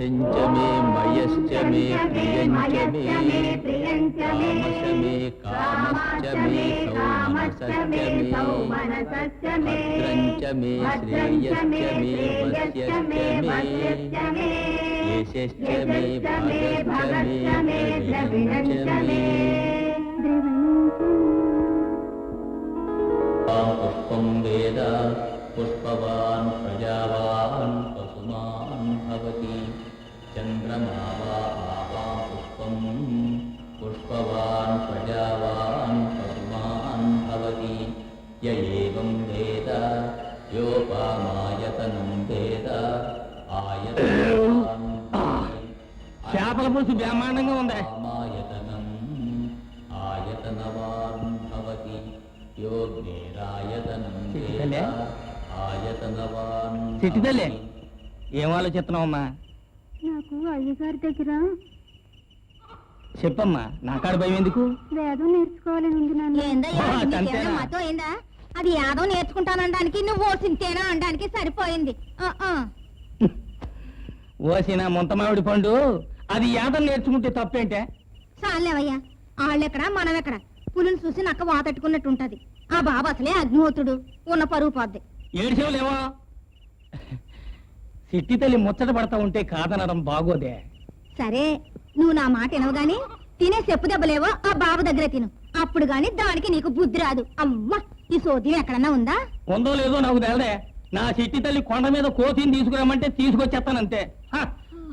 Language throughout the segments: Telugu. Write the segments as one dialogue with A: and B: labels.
A: च मे मयश्च मे प्रियञ्च मे तामस मे कामश्च मे सौमनसश्च मे भद्रञ्च मे श्रेयश्च मे वस्यश्च मे यशश्च मे भागश्च मे द्रविणञ्च मे पुष्पं वेद पुष्पवान् प्रजावान् చంద్రమావా పుష్పం పుష్పవాన్ ప్రజావాన్ పశుమాన్ భవతి యేవం వేద యోపామాయతనం వేద ఆయత
B: చేపల పులుసు బ్రహ్మాండంగా ఉందా.
A: మాయతనం ఆయతనవాన్ భవతి యోగ్నేరాయతనం
B: వేద
A: ఆయతనవాన్
B: ఏం ఆలోచిస్తున్నావమ్మా?
C: నాకు అయ్యగారి దగ్గర?
B: చెప్పమ్మా నా కాడ భయం ఎందుకు?
C: వేదం నేర్చుకోవాలని ఉంది నాన్న?
D: మతం ఏందా? అది యాదవ్ నేర్చుకుంటానడానికి నువ్వు ఓ సింతేనా అనడానికి సరిపోయింది. ఆ, ఆ.
B: ఓసిన ముంతమావిడి పండు అది యాదం నేర్చుకుంటే తప్పేంటే?
D: చాలేవయ్యా ఆళ్ళెక్కడ మనమెక్కడ పులిని చూసి నక్క వాతట్టుకున్నట్టు ఉంటది ఆ బాబు అసలే అగ్నిహోత్రుడు. ఉన్న పరుగు పోద్ది.
B: ఏడ్చేవులేవో సిట్టి తల్లి ముచ్చట పడతా ఉంటే కాదనడం బాగోదే.
D: సరే నువ్వు నా మాట వినవు తినే చెప్పు దెబ్బలేవో ఆ బాబు దగ్గర తిను. అప్పుడు గాని దానికి నీకు బుద్ధి రాదు. అమ్మా ఈ సోద్యం ఎక్కడన్నా ఉందా?
B: ఉందో లేదో నాకు తెలదే. నా సిట్టి తల్లి కొండ మీద కోతిని తీసుకురమ్మంటే తీసుకొచ్చేస్తానంతే. హ,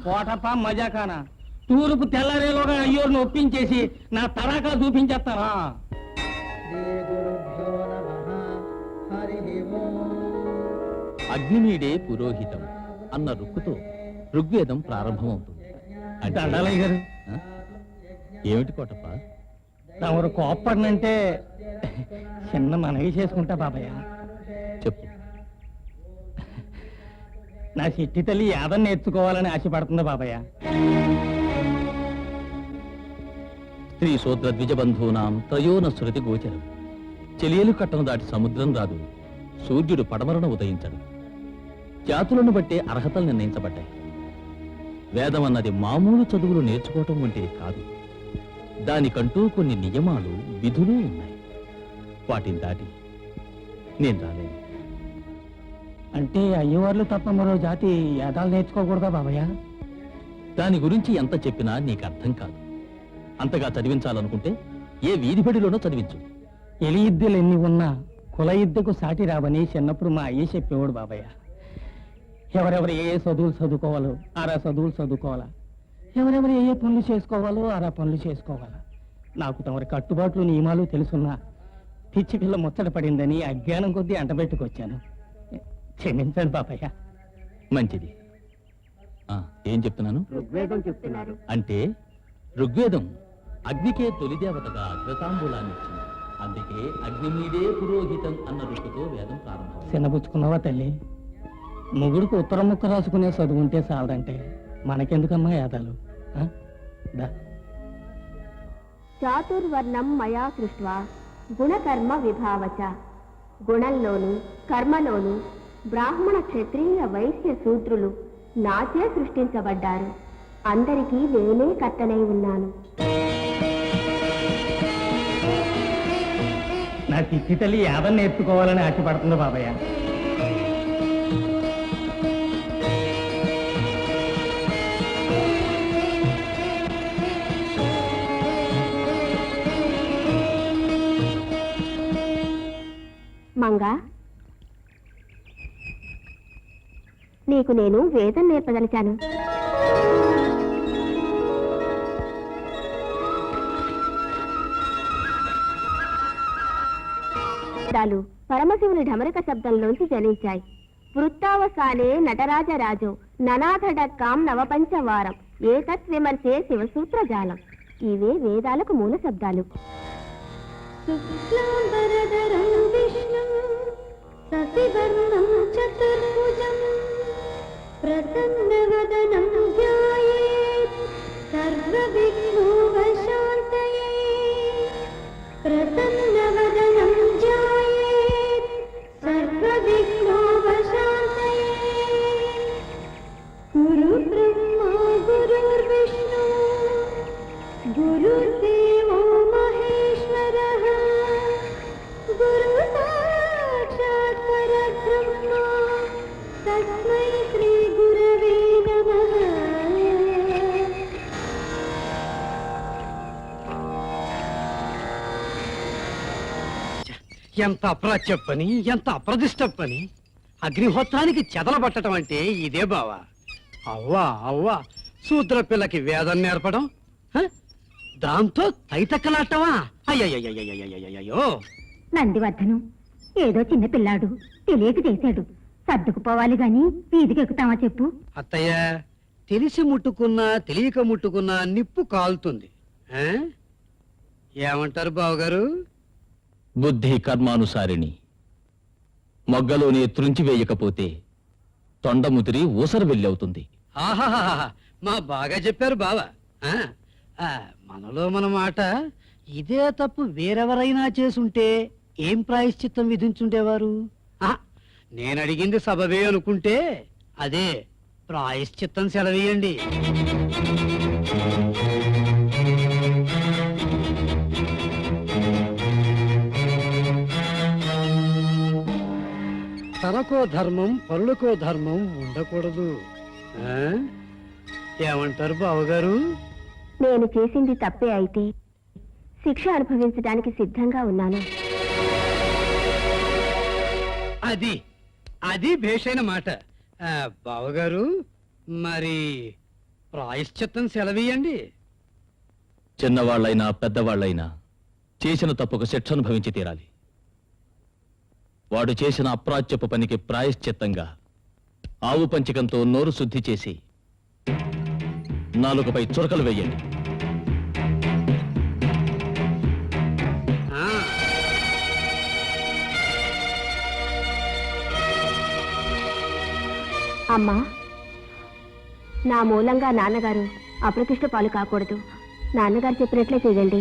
B: కోటప్ప మజాకానా. తూర్పు తెల్లారేలోగా అయ్యోర్ని ఒప్పించేసి నా తడాకా చూపించేస్తానా?
A: అగ్నిమీడే పురోహితం. అన్న రుక్కుతో ఋగ్వేదం ప్రారంభమవుతుంది. అంటే-
B: గారు?
A: ఏమిటి కోటప్ప?
B: తమరు కోప్పడినంటే చిన్న మనవి చేసుకుంటా బాబయ్య.
A: చెప్పు.
B: నా చిట్టి తల్లి యాదం నేర్చుకోవాలని ఆశపడుతుంది బాబయ్య.
A: స్త్రీ శూద్ర ద్విజబంధూనాం త్రయోన శృతి గోచరం. చెలియలు కట్టను దాటి సముద్రం రాదు. సూర్యుడు పడమరన ఉదయించడు. జాతులను బట్టే అర్హతలు నిర్ణయించబడ్డాయి. వేదం అన్నది మామూలు చదువులు నేర్చుకోవటం వంటిది కాదు. దానికంటూ కొన్ని నియమాలు విధులు ఉన్నాయి. వాటిని దాటి నేను రాలేను.
B: అంటే అయ్యవార్లు తప్ప మరో జాతి యాదాలు నేర్చుకోకూడదా బాబయ్య?
A: దాని గురించి ఎంత చెప్పినా నీకు అర్థం కాదు. అంతగా చదివించాలనుకుంటే ఏ వీధి బడిలోనో చదివించు.
B: ఎలి ఇద్దెలు ఎన్ని ఉన్నా కుల ఇద్దకు సాటి రావని చిన్నప్పుడు మా అయ్య చెప్పేవాడు బాబయ్య. ఎవరెవరు ఏ ఏ చదువులు చదువుకోవాలో ఆరా చదువులు చదువుకోవాలా? ఎవరెవరు ఏ ఏ పనులు చేసుకోవాలో ఆరా పనులు చేసుకోవాలా? నాకు తమరి కట్టుబాట్లు నియమాలు తెలుసున్నా. పిచ్చి పిల్ల ముచ్చట పడిందని అజ్ఞానం కొద్దీ అంటబెట్టుకొచ్చాను. క్షమించండి బాబయ్య
A: మంచిది. ఆ, ఏం చెప్తున్నాను?
B: ఋగ్వేదం చెప్తున్నారు.
A: అంటే ఋగ్వేదం అగ్నికే తొలిదేవతగా అగ్రతాంబూలాన్ని ఇచ్చింది. అందుకే అగ్ని మీదే పురోహితం అన్న ఋషితో వేదం ప్రారంభం
B: చిన్నపుచ్చుకున్నావా తల్లి? ముగుడికి ఉత్తరం ముక్క రాసుకునే చదువు ఉంటే చాలదంటే మనకెందుకమ్మా యాదాలు?
C: చాతుర్వర్ణం మయా సృష్ట్వా గుణకర్మ విభావచ. గుణంలోను కర్మలోను బ్రాహ్మణ క్షత్రియ వైశ్య శూద్రులు నాచే సృష్టించబడ్డారు. అందరికీ నేనే కట్టనై ఉన్నాను.
B: నా చిట్టి తల్లి యాదం నేర్చుకోవాలని ఆశపడుతుంది బాబయ్య.
C: మంగా నీకు నేను వేదం నేర్పదలిచాను. దాలు పరమశివుని ఢమరిక శబ్దంలోంచి జనించాయి వృత్తావసానే నటరాజరాజో ననాథడక్కాం నవపంచవారం ఏతత్ విమర్శే శివసూత్రజాలం. ఇవే వేదాలకు మూల శబ్దాలు.
D: సతివర్ణం చతుర్భుజం
E: ఎంత అప్రత్యప్పని ఎంత అప్రదిష్టప్పని అగ్నిహోత్రానికి చెదలబట్టడం అంటే ఇదే బావా. అవ్వా అవ్వా శూద్ర పిల్లకి వేదం నేర్పడం? దాంతో తైతక్కలాటవా అయ్యయ్యో
D: నందివర్ధను ఏదో చిన్న పిల్లాడు తెలియక చేశాడు. సర్దుకుపోవాలి గాని వీధికి ఎక్కుతావా చెప్పు.
E: అత్తయ్య తెలిసి ముట్టుకున్నా తెలియక ముట్టుకున్నా నిప్పు కాలుతుంది? ఏమంటారు బావగారు?
A: బుద్ధి కర్మానుసారిణి. మొగ్గలోనే త్రుంచి వేయకపోతే తొండముతిరి ఊసర వెళ్ళవుతుంది.
E: ఆహాహాహా మా బాగా చెప్పారు బావ. ఆ, ఆ, మనలో మన మాట ఇదే తప్పు వేరెవరైనా చేసుంటే ఏం ప్రాయశ్చిత్తం విధించుండేవారు? ఆ, నేను అడిగింది సబబే అనుకుంటే అదే ప్రాయశ్చిత్తం సెలవేయండి. తనకో ధర్మం పరులకో ధర్మం ఉండకూడదు. ఆ? ఏమంటారు బావగారు?
C: నేను చేసింది తప్పే అయితే శిక్ష అనుభవించడానికి సిద్ధంగా ఉన్నాను.
E: అది అది భేషైన మాట. ఆ, బావగారు మరి ప్రాయశ్చిత్తం సెలవీయండి
A: చిన్నవాళ్ళైనా పెద్దవాళ్ళైనా చేసిన తప్పుకు శిక్ష అనుభవించి తీరాలి. వాడు చేసిన అప్రాచ్యపు పనికి ప్రాయశ్చిత్తంగా. ఆవు పంచకంతో నోరు శుద్ధి చేసి నాలుకపై చురకలు వేయండి.
E: ఆ,
C: అమ్మా నా మూలంగా నాన్నగారు అప్రతిష్ట పాలు కాకూడదు. నాన్నగారు చెప్పినట్లే చేయండి.